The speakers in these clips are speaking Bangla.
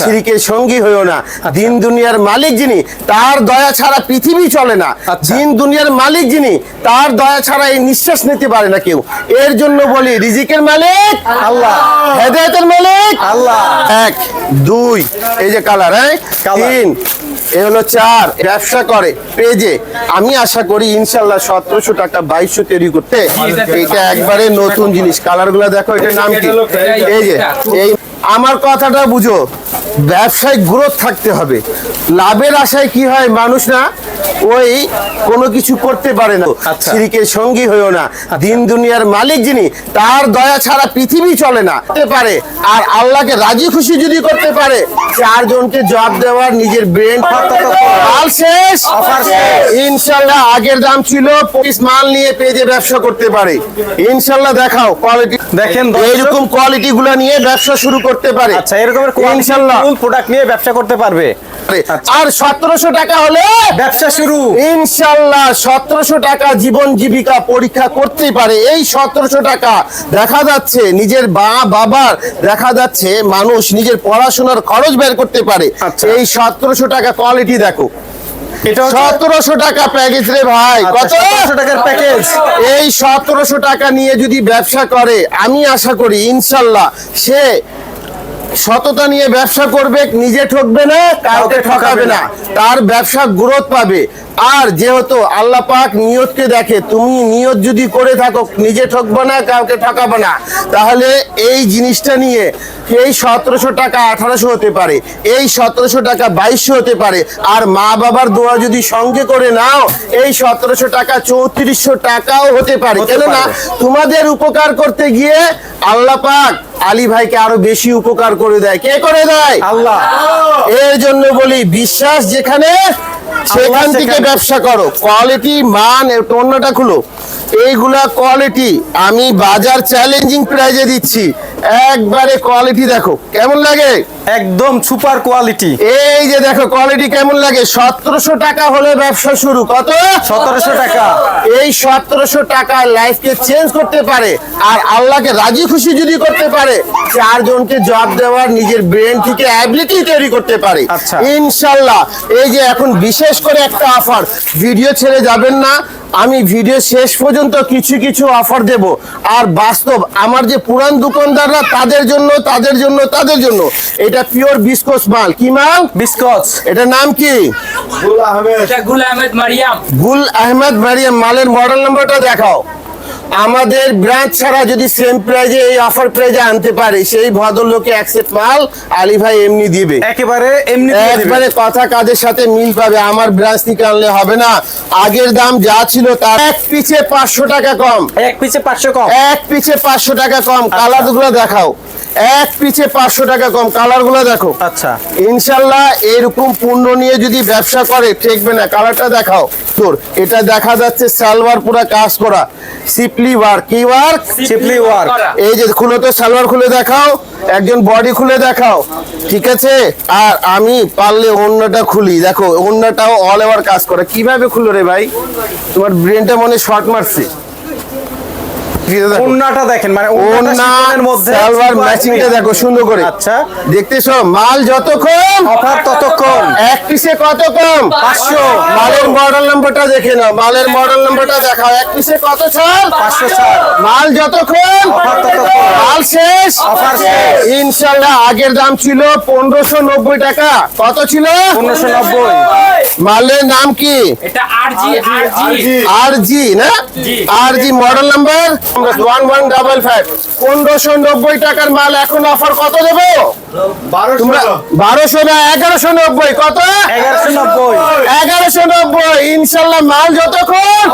শিরিকের সঙ্গী হইও না। দিন দুনিয়ার মালিক যিনি তার দয়া ছাড়া পৃথিবী চলে না। আচ্ছা। দিন দুনিয়ার মালিক যিনি তার দয়া ছাড়া এই নিঃশ্বাস নিতে পারে না কেউ। এর জন্য বলি রিজিকের মালিক আল্লাহ। হেদায়তের মালিক আল্লাহ। এক দুই এই যে কালার হ্যাঁ? তিন এ হলো চার ব্যবসা করে পেজে। আমি আশা করি ইনশাল্লাহ সতেরোশো টাকা বাইশশো তৈরি করতে। এটা একবারে নতুন জিনিস। কালারগুলো দেখো এটার নাম কি? এই যে এই আমার কথাটা বুঝো। ব্যবসায় গ্রোথ থাকতে হবে। লাভের আশায় কি হয় মানুষ না ওই কোনো কিছু করতে পারে না। আচ্ছা। শিরিকের সঙ্গী হইও না। দিন দুনিয়ার মালিক যিনি তার দয়া ছাড়া পৃথিবী চলে না। পারে। আর আল্লাহকে রাজি খুশি যদি করতে পারে চারজনকে জব দেওয়ার নিজের ব্রেন শেষ। ইনশাল্লাহ আগের দাম ছিল পঁচিশ মাল নিয়ে পেজে ব্যবসা করতে পারে। ইনশাল্লাহ দেখাও কোয়ালিটি দেখেন। এইরকম কোয়ালিটি গুলো নিয়ে ব্যবসা শুরু করতে পারে। আচ্ছা এরকমের ইনশাল্লাহ প্রোডাক্ট নিয়ে ব্যবসা করতে পারবে। আচ্ছা। আর সতেরোশো টাকা হলে ব্যবসা শুরু। ইনশাল্লাহ সতেরোশো টাকা জীবন জীবিকা পরীক্ষা করতেই পারে। এই সতেরোশো টাকা দেখা যাচ্ছে নিজের বা বাবার দেখা যাচ্ছে মানুষ নিজের পড়াশোনার খরচ বের করতে পারে। আচ্ছা। এই সতেরোশো টাকা কোয়ালিটি দেখো। এটা সতেরোশো টাকা প্যাকেজ রে ভাই আচ্ছা, কত? টাকার প্যাকেজ এই সতেরোশো টাকা নিয়ে যদি ব্যবসা করে আমি আশা করি ইনশাল্লাহ সে সততা নিয়ে ব্যবসা করবে নিজে ঠকবে না কাউকে ঠকাবে না। তার ব্যবসা গ্রোথ পাবে। আর যেহেতু আল্লাহ পাক নিয়তকে দেখে তুমি নিয়ত যদি করে থাকো নিজে ঠকবে না কাউকে ঠকাবে না তাহলে এই জিনিসটা নিয়ে এই সতেরোশো টাকা আঠারোশো হতে পারে এই সতেরোশো টাকা বাইশশো হতে পারে। আর মা বাবার দোয়া যদি সঙ্গে করে নাও এই সতেরোশো টাকা চৌত্রিশশো টাকাও হতে পারে। কেননা তোমাদের উপকার করতে গিয়ে আল্লাহ পাক আলী ভাইকে আরও বেশি উপকার করে দেয়। কে করে দেয়? আল্লাহ। এর জন্য বলি বিশ্বাস যেখানে সেখান থেকে ব্যবসা করো। কোয়ালিটি মান অন্যটা খুলো। এইগুলা কোয়ালিটি আমি বাজার চ্যালেঞ্জিং প্রাইজে দিচ্ছি। একবারে কোয়ালিটি দেখো। কেমন লাগে? একদম সুপার কোয়ালিটি। এই যে দেখো কোয়ালিটি কেমন লাগে? সতেরোশো টাকা হলে ব্যবসা শুরু। কত? সতেরোশো টাকা। এই সতেরোশো টাকা লাইফকে চেঞ্জ করতে পারে আর আল্লাহকে রাজি খুশি যদি করতে পারে চারজনকে জব দেওয়ার নিজের ব্রেন থেকে অ্যাবিলিটি তৈরি করতে পারে। আচ্ছা। ইনশাল্লাহ। এই যে এখন বিশেষ করে একটা অফার ভিডিও ছেড়ে যাবেন না। আমি ভিডিও শেষ পর্যন্ত কিছু কিছু অফার দেব। আর বাস্তব আমার যে পুরান দোকানদাররা তাদের জন্য তাদের জন্য তাদের জন্য এটা পিওর বিস্কোস মাল। কি মাল? বিস্কচ এটার নাম কি? এটা গুল আহমেদ মারিয়াম। গুল আহমেদ মারিয়াম মালের মডেল নাম্বারটা দেখাও। আমাদের ব্রাঞ্চ ছাড়া যদি সেম প্রাইজে এই অফার প্রাইজে আনতে পারে সেই ভদ্রলোকে অ্যাকসেপ্ট মাল আলী ভাই এমনি দিবে। একেবারে এমনি দিবে। একবারে কথা কাজের সাথে মিল পাবে আমার ব্রাঞ্চ থেকে আনলে হবে না। আগের দাম যা ছিল তার এক পিছে পাঁচশো টাকা কম। এক পিছে পাঁচশো কম। এক পিছে পাঁচশো টাকা কম। কালারগুলো দেখাও। এক পিছে পাঁচশো টাকা কম। কালারগুলো দেখো। আচ্ছা। ইনশাল্লাহ এরকম পণ্য নিয়ে যদি ব্যবসা করে ঠেকবে না। কালারটা দেখাও। তোর এটা দেখা যাচ্ছে সালোয়ার পুরা কাজ করা। সিপলি ওয়ার্ক কি ওয়ার্ক Simply work। এই যে খুলে তো সালোয়ার খুলে দেখাও। একজন বডি খুলে দেখাও। ঠিক আছে? আর আমি পারলে অন্যটা খুলি। দেখো অন্যটাও অল ওভার কাজ করে। কীভাবে খুলো রে ভাই? তোমার ব্রেনটা মনে শর্ট মারছে। ওন্নাটা দেখেন মানে মধ্যে সালোয়ার ম্যাচিংটা দেখো সুন্দর করে। আচ্ছা। দেখতেছো মাল যত কম অফার ততক্ষণ। এক পিসে কত কম পাঁচশো। মালের মডেল নাম্বারটা দেখে নাও মালের মডেল নাম্বারটা দেখাও। এক পিসে কত ছাড়? পাঁচশো ছাড়। মাল যত কম অফার ততক্ষণ। মাল শেষ? অফার শেষ। ইনশাল্লাহ আগের দাম ছিল পনেরোশো নব্বই টাকা। কত ছিল? পনেরোশো নব্বই। মালের নাম কি? এটা আর জি না? জি। আর জি model number one one double five পনেরোশো নব্বই টাকার মাল এখন অফার কত দেবো? বারোশো না এগারোশো নব্বই। কত? এগারোশো নব্বই। ইনশাল্লাহ মাল যতক্ষণ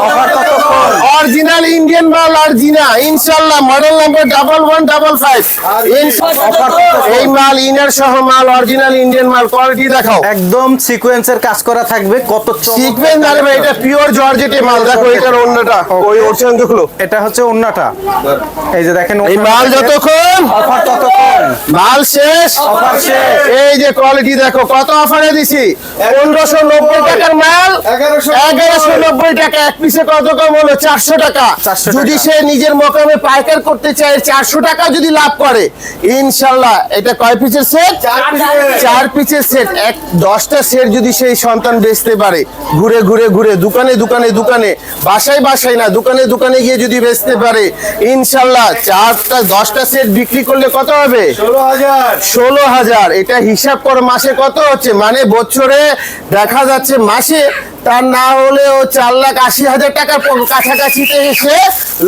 অরিজিনাল ইন্ডিয়ান মাল অরিজিনাল ইনশাল্লাহ model number double one double five এই মাল ইনার সহ মাল অরিজিনাল ইন্ডিয়ান মাল কোয়ালিটি দেখাও। একদম সিকোয়েন্সের কাজ করা থাকবে কত চমৎকার শিখবেন না রে ভাই, এটা পিওর জর্জেটে মাল। দেখো এটার অন্যটা ওই ওর সঙ্গে এটা হচ্ছে ওন্নাটা কাটা এই যে দেখেন এই মাল যতক্ষণ অফার ততক্ষণ। মাল শেষ। অফার শেষ। এই যে কোয়ালিটি দেখো কত অফারে দিছি? পনেরোশো নব্বই টাকার মাল এগারোশো নব্বই। টাকা এক পিসে কত কম হলো? চারশো টাকা। 400 যদি সে নিজের মোকামে পাইকার করতে চায় চারশো টাকা যদি লাভ করে ইনশাল্লাহ এটা কয় পিসের সেট চার পিসের সেট এক দশটা সেট যদি সেই সন্তান বেচতে পারে। ঘুরে ঘুরে ঘুরে দোকানে দোকানে দোকানে। বাসায় বাসায় না দোকানে দোকানে গিয়ে যদি বেচতে পারে ইনশাল্লাহ চারটা দশটা সেট বিক্রি করলে কত হবে? ষোলো হাজার। এটা হিসাব করে মাসে কত হচ্ছে? মানে বছরে দেখা যাচ্ছে মাসে তার না হলেও চার লাখ আশি হাজার টাকার কাছাকাছিতে এসে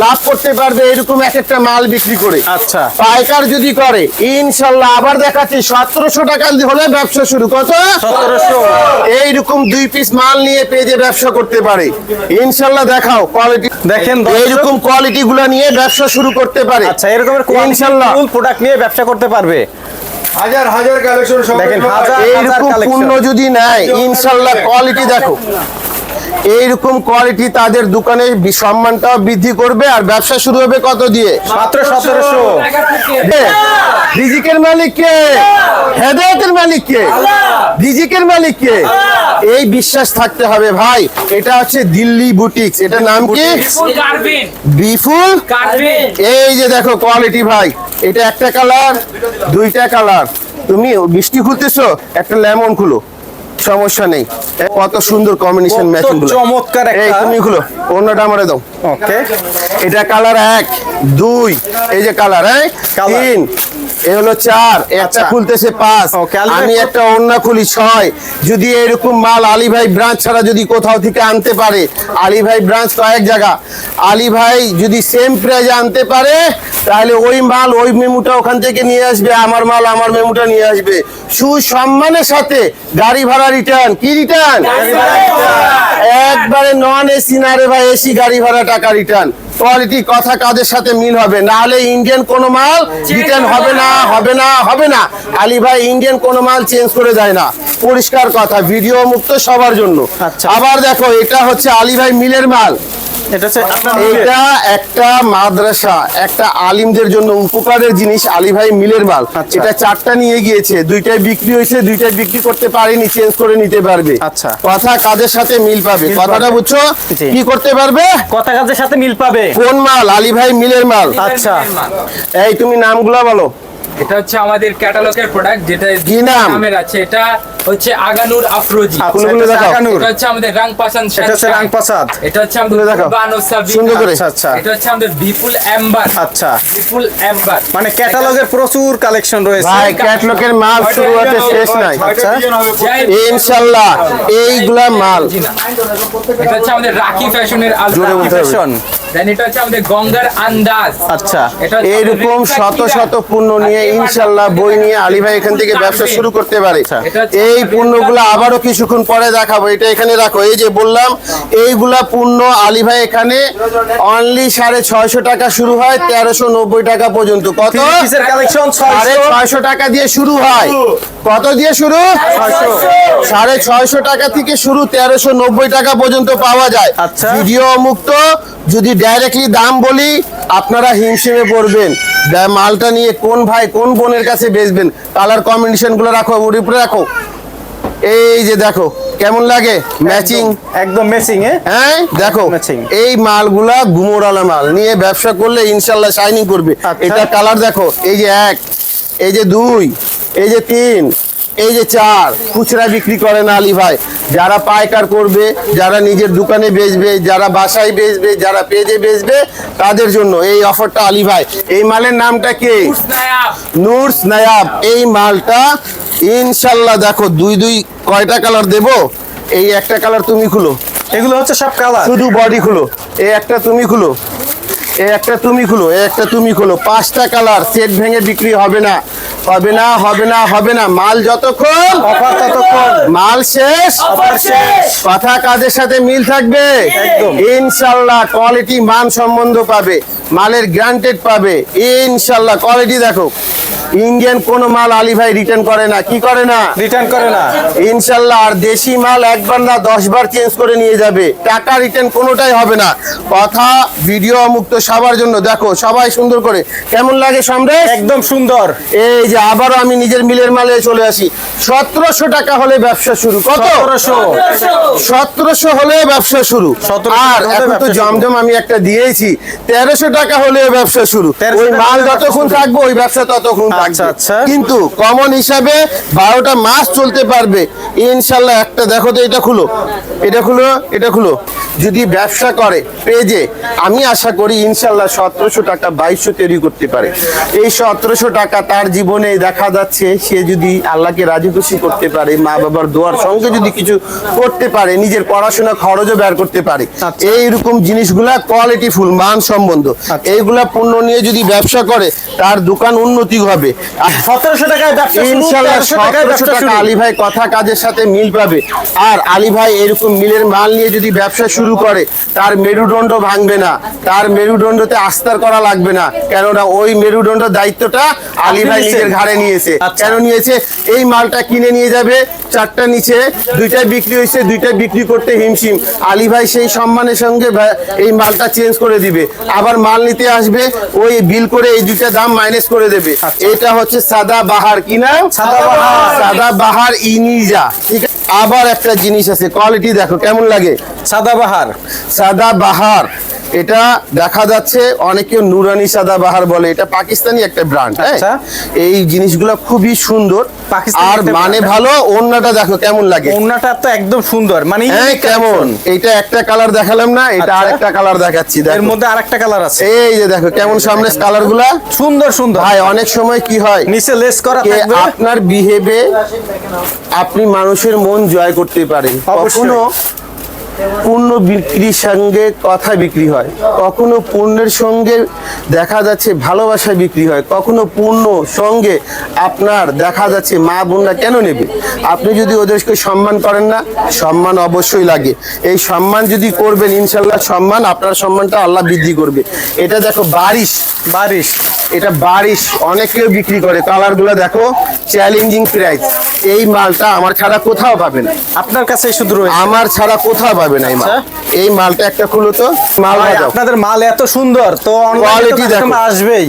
লাভ করতে পারবে এরকম এক একটা মাল বিক্রি করে। আচ্ছা। পাইকার যদি করে ইনশাল্লাহ আবার দেখাচ্ছি সতেরোশো টাকা হলে ব্যবসা শুরু। কত? সতেরোশো। এইরকম দুই পিস মাল নিয়ে পেজে ব্যবসা করতে পারে। ইনশাল্লাহ দেখাও কোয়ালিটি দেখেন। এইরকম কোয়ালিটি গুলা নিয়ে ব্যবসা শুরু করতে পারে। আচ্ছা এরকমের ইনশাল্লাহ। প্রোডাক্ট নিয়ে ব্যবসা করতে পারবে। হাজার হাজার কালেকশন দেখেন হাজার এইরকম কালেকশন পূর্ণ যদি নাই ইনশাল্লাহ কোয়ালিটি দেখো। এইরকম কোয়ালিটি তাদের দোকানে সম্মানটাও বৃদ্ধি করবে আর ব্যবসা শুরু হবে কত দিয়ে? মাত্র সতেরোশো। রিজিকের মালিক কে? হেদায়তের মালিক কে? রিজিকের মালিক কে? এই বিশ্বাস থাকতে হবে ভাই। এটা হচ্ছে দিল্লি বুটিক্স। এটা নাম কি? বিফুল এই যে দেখো কোয়ালিটি ভাই। এটা একটা কালার দুইটা কালার তুমি বৃষ্টি খুলতেছো একটা লেমন খুলো। সমস্যা নেই। কত সুন্দর কম্বিনেশন ম্যাচিংগুলো। চমৎকার একটা- এই তুমি গুলো অন্যটা আমারে দাও। ওকে এটা কালার এক দুই এই যে কালার হ্যাঁ। তিন এ হলো চার। একটা আচ্ছা। খুলতেছে পাঁচ। আমি একটা অন্য খুলি ছয়। যদি এরকম মাল আলী ভাই ব্রাঞ্চ ছাড়া যদি কোথাও থেকে আনতে পারে আলী ভাই ব্রাঞ্চ কয়েক জায়গা। আলী ভাই যদি সেম প্রাইজে আনতে পারে তাহলে ওই মাল ওই মেমুটা ওখান থেকে নিয়ে আসবে আমার মাল আমার মেমুটা নিয়ে আসবে। সুসম্মানের সাথে গাড়ি ভাড়া রিটার্ন কি রিটার্ন একবারে নন এসি না রে ভাই এসি গাড়ি ভাড়া টাকা রিটার্ন কোয়ালিটি কথা কাদের সাথে মিল হবে। না হলে ইন্ডিয়ান কোনো মাল রিটার্ন হবে না। হবে না হবে না। আলী ভাই ইন্ডিয়ান কোনো মাল চেঞ্জ করে যায় না। পরিষ্কার কথা ভিডিও মুক্ত সবার জন্য। আচ্ছা। আবার দেখো এটা হচ্ছে আলী ভাই মিলের মাল। এটা হচ্ছে আপনার এটা একটা মাদ্রাসা একটা আলিমদের জন্য উপকারের জিনিস আলী ভাই মিলের মাল। আচ্ছা। এটা চারটা নিয়ে গিয়েছে দুইটাই বিক্রি হয়েছে দুইটাই বিক্রি করতে পারেনি চেঞ্জ করে নিতে পারবে। আচ্ছা। কথা কাদের সাথে মিল পাবে? কথাটা বুঝছ? কি করতে পারবে? কথা কাজের সাথে মিল পাবে? কোন মাল আলী ভাই মিলের মাল। আচ্ছা। এই তুমি নামগুলা বলো। এটা হচ্ছে আমাদের ক্যাটালগের প্রোডাক্ট যেটা কি নাম? আছে। এটা হচ্ছে আগানুর আফরোজি। আচ্ছা, দেখাও। এটা হচ্ছে আমাদের রাংপাসান এটা হচ্ছে রাংপাসাদ এটা হচ্ছে আমাদের। সুন্দর করে। আচ্ছা আচ্ছা। এটা হচ্ছে আমাদের বিপুল এম্বার আচ্ছা। বিপুল এম্বার মানে ক্যাটালগের প্রচুর কালেকশন রয়েছে। ভাই ক্যাটলগের মাল শুরু হতে শেষ নাই। আচ্ছা। ইনশাল্লাহ এইগুলা মাল। এটা হচ্ছে আমাদের রাখি ফ্যাশনের ফ্যাশন দেন এটা হচ্ছে আমাদের গঙ্গার আন্দাজ। আচ্ছা। এইরকম শত শত পণ্য নিয়ে ইনশাল্লাহ বই নিয়ে আলী ভাই এখান থেকে ব্যবসা শুরু করতে পারে। এটা হচ্ছে এই পণ্যগুলো আবারও কিছুক্ষণ পরে দেখাবো। এটা এখানে রাখো। এই যে বললাম এইগুলা পণ্য আলী ভাই এখানে অনলি সাড়ে ছয়শো টাকা শুরু হয় তেরোশো নব্বই টাকা পর্যন্ত। কত? সাড়ে ছয়শো টাকা দিয়ে শুরু হয়। কত দিয়ে শুরু? সাড়ে ছয়শো টাকা থেকে শুরু তেরোশো নব্বই টাকা পর্যন্ত পাওয়া যায়। আচ্ছা। ভিডিও মুক্ত। যদি ডাইরেক্টলি দাম বলি আপনারা হিমশিমে পড়বেন। মালটা নিয়ে কোন ভাই কোন বোনের কাছে বেচবেন? কালার কম্বিনেশনগুলো রাখো উপরে রাখো। এই যে দেখো কেমন লাগে? ম্যাচিং একদম ম্যাচিং হ্যাঁ দেখো. এই মালগুলা গুমোরালা মাল। নিয়ে ব্যবসা করলে ইনশাল্লাহ শাইনিং করবে। আচ্ছা। এটা কালার দেখো এই যে এক এই যে দুই এই যে তিন এই যে চার খুচরা বিক্রি করে না আলী ভাই। যারা পাইকার করবে যারা নিজের দোকানে বেচবে যারা বাসায় বেচবে যারা পেজে বেচবে তাদের জন্য এই অফারটা আলী ভাই। এই মালের নামটা কি? নুরস নায়াব। এই মালটা ইনশাল্লাহ দেখো দুই দুই কয়টা কালার দেবো? এই একটা কালার তুমি খুলো। এগুলো হচ্ছে সব কালার। শুধু বডি খুলো। এই একটা তুমি খুলো। একটা তুমি খুলো একটা তুমি খুলো। পাঁচটা কালার সেট ভেঙে বিক্রি হবে না। হবে না হবে না হবে না। মাল যতক্ষণ অফার ততক্ষণ। মাল শেষ অফার শেষ। কথা কাজের সাথে মিল থাকবে? একদম। ইনশাল্লাহ কোয়ালিটি মান সম্বন্ধ পাবে মালের গ্রান্টেড পাবে। ইনশাল্লাহ কোয়ালিটি দেখো। ইন্ডিয়ান কোন মাল আলী ভাই রিটার্ন করে না কি করে না? রিটার্ন করে না। ইনশাল্লাহ আর দেশি মাল একবার না দশ বার চেঞ্জ করে নিয়ে যাবে। টাকা রিটার্ন কোনোটাই হবে না। কথা ভিডিও মুক্ত সবার জন্য। দেখো সবাই সুন্দর করে। কেমন লাগে সম্রেশ? একদম সুন্দর। এই যে আবারও আমি নিজের মিলের মালে চলে আসি। সতেরোশো টাকা হলে ব্যবসা শুরু। কত? সতেরোশো। হলে ব্যবসা শুরু। 1700 আর এখন তো জমজম আমি একটা দিয়েছি। তেরোশো টাকা হলে ব্যবসা শুরু। ওই মাল যতক্ষণ। থাকবে ওই ব্যবসা ততক্ষণ আচ্ছা, থাকবে। আচ্ছা। কিন্তু কমন হিসাবে বারোটা মাস চলতে পারবে। ইনশাল্লাহ একটা দেখো তো এটা খুলো। এটা খুলো এটা খুলো। যদি ব্যবসা করে পেজে আমি আশা করি ইনশাল্লাহ সতেরোশো টাকা বাইশশো তৈরি করতে পারে। এই সতেরোশো টাকা তার জীবনে দেখা যাচ্ছে সে যদি আল্লাহকে রাজি খুশি করতে পারে মা বাবার দোয়ার সঙ্গে যদি কিছু করতে পারে নিজের পড়াশোনা খরচও বের করতে পারে। আচ্ছা। এইরকম জিনিসগুলা কোয়ালিটি ফুল মান সম্বন্ধ। এইগুলা পণ্য নিয়ে যদি ব্যবসা করে তার দোকান উন্নতি হবে। আর সতেরোশো টাকায় ইনশাল্লাহ 1300 টাকায় সতেরোশো টাকা আলী ভাই কথা কাজের সাথে মিল পাবে। আর আলী ভাই এরকম মিলের মাল নিয়ে যদি ব্যবসা শুরু করে তার মেরুদণ্ড ভাঙবে না। তার মেরুদণ্ডতে আস্তার করা লাগবে না। কেননা ওই মেরুদণ্ড দায়িত্বটা আলী ভাই নিজের ঘাড়ে নিয়েছে। আচ্ছা। কেন নিয়েছে? এই মালটা কিনে নিয়ে যাবে চারটা নিচে দুইটা বিক্রি হয়েছে দুইটা বিক্রি করতে হিমশিম। আলী ভাই সেই সম্মানের সঙ্গে এই মালটা চেঞ্জ করে দিবে। আবার মাল নিতে আসবে ওই বিল করে এই দুইটা দাম মাইনাস করে দেবে। এটা হচ্ছে সাদা বাহার। কি নাম? সাদাবাহার। সাদা বাহার ইনিজা। আবার একটা জিনিস আছে কোয়ালিটি দেখো কেমন লাগে? সাদা বাহার সাদা বাহার এটা দেখা যাচ্ছে অনেকে নুরানি সাদা বাহার বলে এটা পাকিস্তানি একটা ব্র্যান্ড আচ্ছা। এই জিনিসগুলো খুবই সুন্দর। আর মানে ভালো অন্যটা দেখো কেমন লাগে। ওড়নাটা তো একদম সুন্দর মানে হ্যাঁ কেমন? এটা একটা কালার দেখালাম না এটা আচ্ছা। আরেকটা কালার দেখাচ্ছি এর মধ্যে আরেকটা কালার আছে। এই যে দেখো কেমন সামনে কালারগুলা সুন্দর সুন্দর। ভাই অনেক সময় কি হয়? নিচে লেস করা থাকবে। আপনার বিহেভে আপনি মানুষের মন জয় করতে পারেন। কখনো পণ্য বিক্রির সঙ্গে কথা বিক্রি হয়। কখনো পণ্যের সঙ্গে দেখা যাচ্ছে ভালোবাসা বিক্রি হয়। কখনো পণ্য সঙ্গে আপনার দেখা যাচ্ছে মা বোনরা কেন নেবে? আপনি যদি ওদেরকে সম্মান করেন না, সম্মান অবশ্যই লাগে। এই সম্মান যদি করবেন ইনশাল্লাহ সম্মান, আপনার সম্মানটা আল্লাহ বৃদ্ধি করবে। এটা দেখো বারিশ বারিশ। এটা বারিশ অনেকেও বিক্রি করে। কালারগুলো দেখো চ্যালেঞ্জিং প্রাইস এই মালটা আমার ছাড়া কোথাও পাবে না। আপনার কাছে শুধু আমার ছাড়া কোথাও পাবে না এই মাল। এই মালটা একটা খুলো তো। মাল আপনাদের মাল এত সুন্দর তো দেখো। আসবেই।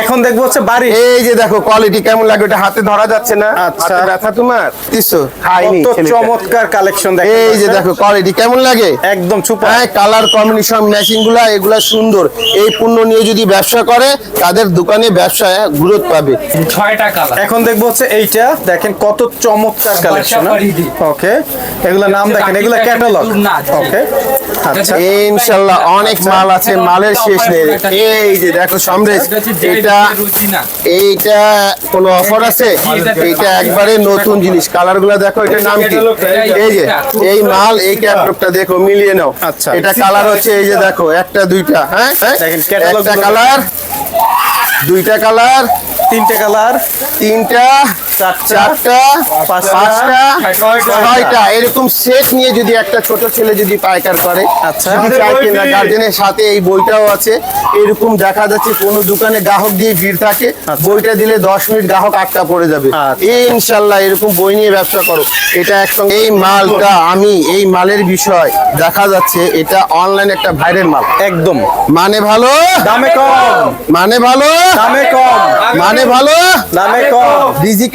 এখন দেখব হচ্ছে বাড়ি এই যে দেখো কোয়ালিটি কেমন লাগে ওটা হাতে ধরা যাচ্ছে না? আচ্ছা। ব্যথা তোমার? দিছো? খাইনি ছেলেটা। চমৎকার কালেকশন দেখেন এই যে দেখো কোয়ালিটি কেমন লাগে? একদম সুপার। হ্যাঁ কালার কম্বিনেশন ম্যাচিংগুলা এগুলা সুন্দর। এই পণ্য নিয়ে যদি ব্যবসা করে তাদের দোকানে ব্যবসায় গ্রোথ পাবে। ছয়টা কালার এখন দেখব হচ্ছে এইটা দেখেন কত চমৎকার কালেকশন ওকে এগুলা নাম দেখেন এগুলা ক্যাটালগ ওকে আচ্ছা। ইনশাল্লাহ অনেক মাল আছে মালের শেষ নেই। এই যে দেখো সমরেশ এটা এইটা কোনো অফার আছে? এইটা একবারে নতুন জিনিস। কালারগুলো দেখো এটার নাম কি? এই যে এই মাল এই ক্যাটলগটা দেখো মিলিয়ে নাও। আচ্ছা। এটা কালার হচ্ছে এই যে দেখো একটা দুইটা হ্যাঁ? হ্যাঁ? একটা কালার দুইটা কালার তিনটা কালার তিনটা চারটা, চারটা পাঁচটা, পাঁচটা। ছয়টা। ছয়টা। এরকম সেট নিয়ে যদি একটা ছোট ছেলে যদি পাইকার করে আচ্ছা। যদি চায় কিনা গার্জেনের সাথে এই বইটাও আছে। এরকম দেখা যাচ্ছে কোনো দোকানে গ্রাহক দিয়ে ভিড় থাকে। বইটা দিলে দশ মিনিট গ্রাহক আটকা পড়ে যাবে। আচ্ছা। ইনশাল্লাহ এরকম বই নিয়ে ব্যবসা করো। এটা একসঙ্গে এই মালটা আমি এই মালের বিষয় দেখা যাচ্ছে এটা অনলাইন একটা ভাইরাল মাল। একদম। মানে ভালো? দামে কম। মানে ভালো? দামে কম। মানে ভালো? দামে কম।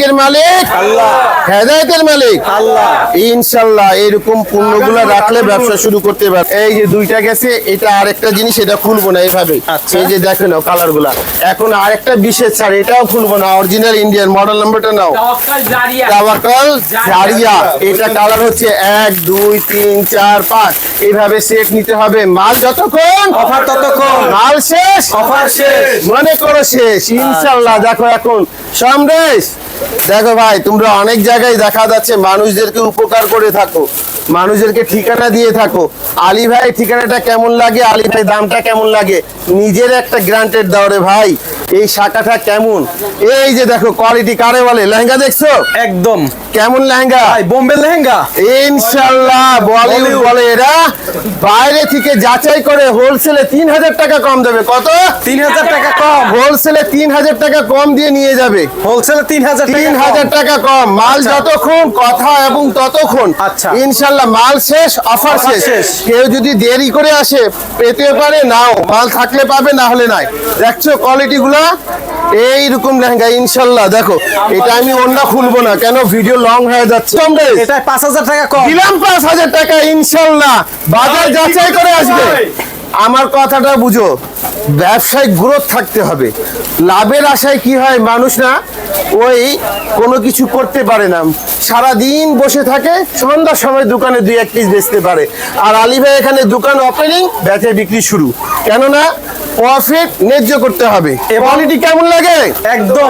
রিজিকের মালিক। আল্লাহ। হেদায়তের মালিক। আল্লাহ। ইনশাল্লাহ এরকম পণ্যগুলো রাখলে ব্যবসা শুরু করতে পারবে। এই যে দুইটা গেছে এটা আরেকটা জিনিস এটা খুলবো না এইভাবে। আচ্ছা। এই যে দেখো নাও কালারগুলা এখন আরেকটা বিশেষ ছাড় এটাও খুলবো না অরিজিনাল ইন্ডিয়ান মডেল নাম্বারটা নাও। জারিয়া। জারিয়া। এটা কালার হচ্ছে এক দুই তিন চার পাঁচ। এইভাবে সেট নিতে হবে। মাল যতক্ষণ অফার ততক্ষণ। মাল শেষ। অফার শেষ। মনে করো শেষ। ইনশাল্লাহ দেখো এখন। সমরেশ দেখো ভাই, তোমরা অনেক জায়গায় দেখা যাচ্ছে মানুষদেরকে উপকার করে থাকো, মানুষদেরকে ঠিকানা দিয়ে থাকো। আলী ভাই, ঠিকানাটা কেমন লাগে? আলী ভাই, দামটা কেমন লাগে? নিজের একটা গ্রান্টেড দাও রে ভাই। এই শাখাটা কেমন? এই যে দেখো কোয়ালিটি কারে বলে? লেহেঙ্গা দেখছ? একদম। কেমন লেহেঙ্গা? বোম্বে লেহেঙ্গা। ইনশাল্লাহ বলিউড বলে এরা বাইরে থেকে যাচাই করে হোলসেলে তিন হাজার টাকা কম দেবে। কত? তিন হাজার টাকা কম। হোলসেলে তিন হাজার টাকা কম দিয়ে নিয়ে যাবে। হোলসেলে তিন হাজার তিন হাজার টাকা কম। মাল আচ্ছা। যতক্ষণ কথা এবং ততক্ষণ। আচ্ছা। ইনশাল্লাহ মাল শেষ অফার শেষ। শেষ। কেউ যদি দেরি করে আসে পেতে পারে নাও। মাল থাকলে পাবে না হলে নাই। দেখছ কোয়ালিটি গুলা? এইরকম লেহেঙ্গা ইনশাল্লাহ দেখো এটা আমি অন্য খুলবো না। কেন? ভিডিও লং হয়ে যাচ্ছে। এটা পাঁচ হাজার টাকা কম। দিলাম পাঁচ হাজার টাকা ইনশাল্লাহ। বাজার যাচাই করে আসবে। আমার কথাটা বুঝো। ব্যবসায় গ্রোথ থাকতে হবে। লাভের আশায় কি হয় মানুষ না ওই কোনো কিছু করতে পারে না। সারা দিন বসে থাকে সন্ধ্যার সময় দোকানে দুই এক পিস বেচতে পারে। আর আলী ভাই এখানে দোকান ওপেনিং বেচে বিক্রি শুরু। কেননা প্রফিট ন্যায্য করতে হবে। কোয়ালিটি কেমন লাগে? একদম।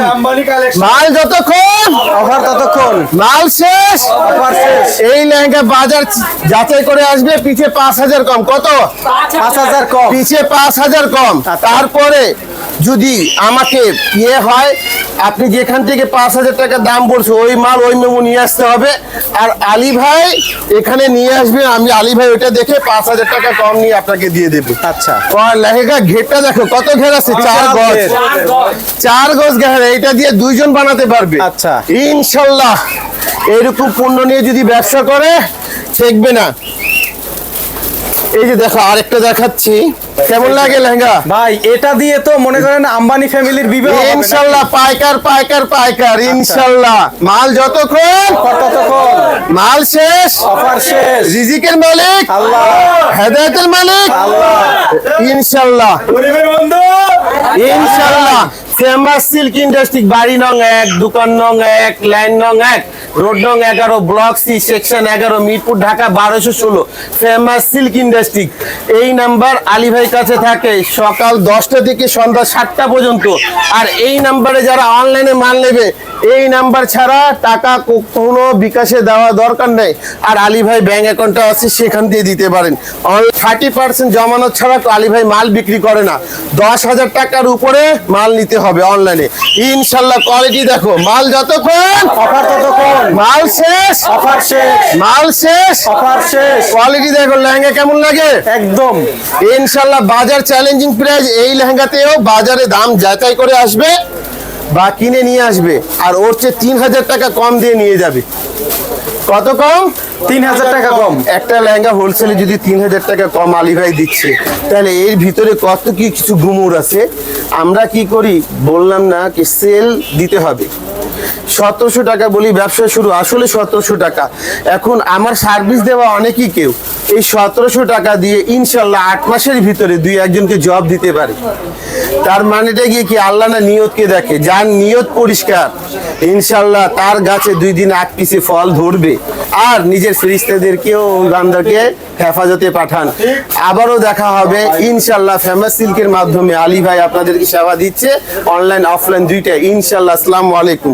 মাল যতক্ষণ অফার ততক্ষণ। মাল শেষ। অফার শেষ। এই লেহেঙ্গা বাজার যাচাই করে আসবে পিছে পাঁচ হাজার কম। কত? পাঁচ হাজার কম। পিছে পাঁচ হাজার কম। তারপরে যদি আমাকে ইয়ে হয় আপনি যেখান থেকে পাঁচ হাজার টাকা দাম বলছো ওই মাল ওই মেমো নিয়ে আসতে হবে। আর আলী ভাই এখানে নিয়ে আসবে আমি আলী ভাই ওইটা দেখে পাঁচ হাজার টাকা কম নিয়ে আপনাকে দিয়ে দেবো। আচ্ছা। আর লেহেঙ্গা? ঘেরটা দেখো কত ঘের আছে? চার গজ। চার গজ। চার গজ ঘের এইটা দিয়ে দুইজন বানাতে পারবে। আচ্ছা। ইনশাল্লাহ। এরকম পণ্য নিয়ে যদি ব্যবসা করে ঠেকবে না। এই যে দেখো আরেকটা দেখাচ্ছি। কেমন লাগে লেহেঙ্গা? ভাই এটা দিয়ে তো মনে করেন আম্বানি ফ্যামিলির বিবাহ? ইনশাল্লাহ পাইকার পাইকার পাইকার ইনশাল্লাহ। মাল যতক্ষণ ততক্ষণ। মাল শেষ। অফার শেষ। রিজিকের মালিক আল্লাহ। হেদায়তের মালিক ইনশাল্লাহ। গরিবের বন্ধু। ইনশাল্লাহ। ফেমাস সিল্ক ইন্ডাস্ট্রি বাড়ি নং এক দোকান নং এক লাইন নং এক রোড নং এগারো ব্লক সি সেকশন এগারো মিরপুর ঢাকা বারোশো ষোলো। Famous silk industry. এই নাম্বার আলী ভাই কাছে থাকে সকাল দশটা থেকে সন্ধ্যা সাতটা পর্যন্ত। আর এই নাম্বারে যারা অনলাইনে মাল নেবে এই নাম্বার ছাড়া টাকা কোনো বিকাশে দেওয়া দরকার নেই। আর আলী ভাই ব্যাংক অ্যাকাউন্টটা আছে সেখান দিয়ে দিতে পারেন। থার্টি পার্সেন্ট জমানো ছাড়া তো আলী ভাই মাল বিক্রি করে না। দশ হাজার টাকার উপরে মাল নিতে হবে অনলাইনে ইনশাল্লাহ কোয়ালিটি দেখো মাল যতক্ষণ অফার ততক্ষণ। মাল শেষ। অফার শেষ। মাল শেষ। অফার শেষ। কোয়ালিটি দেখো লেহেঙ্গা কেমন লাগে? একদম। ইনশাল্লাহ বাজার চ্যালেঞ্জিং প্রাইস এই লেহেঙ্গাতেও বাজারে দাম যাচাই করে আসবে। বা কিনে নিয়ে আসবে আর ওর চেয়ে তিন হাজার টাকা কম দিয়ে নিয়ে যাবে। কত কম? তিন হাজার টাকা কম। একটা লেহেঙ্গা হোলসেলে যদি তিন হাজার টাকা কম আলী ভাই দিচ্ছে তাহলে এর ভিতরে কত কি কিছু গুমুর আছে? আমরা কি করি? বললাম না কি সেল দিতে হবে। সতেরোশো টাকা বলি ব্যবসা শুরু, আসলে সতেরোশো টাকা। এখন আমার সার্ভিস দেওয়া অনেকই কেউ। এই সতেরোশো টাকা দিয়ে ইনশাল্লাহ আট মাসের ভিতরে দুই একজনকে জব দিতে পারে। তার মানেটা গিয়ে কি আল্লাহ না নিয়তকে দেখে? যার নিয়ত পরিষ্কার, ইনশাল্লাহ তার গাছে দুই দিন আট পিসে ফল ধরবে। আর নিজের ফেরিস্তাদেরকেও বান্দাকে হেফাজতে পাঠান। আবারও দেখা হবে, ইনশাল্লাহ ফেমাস সিল্কের মাধ্যমে। আলী ভাই আপনাদেরকে সেবা দিচ্ছে অনলাইন অফলাইন দুইটা ইনশাল্লাহ, আসসালামু আলাইকুম।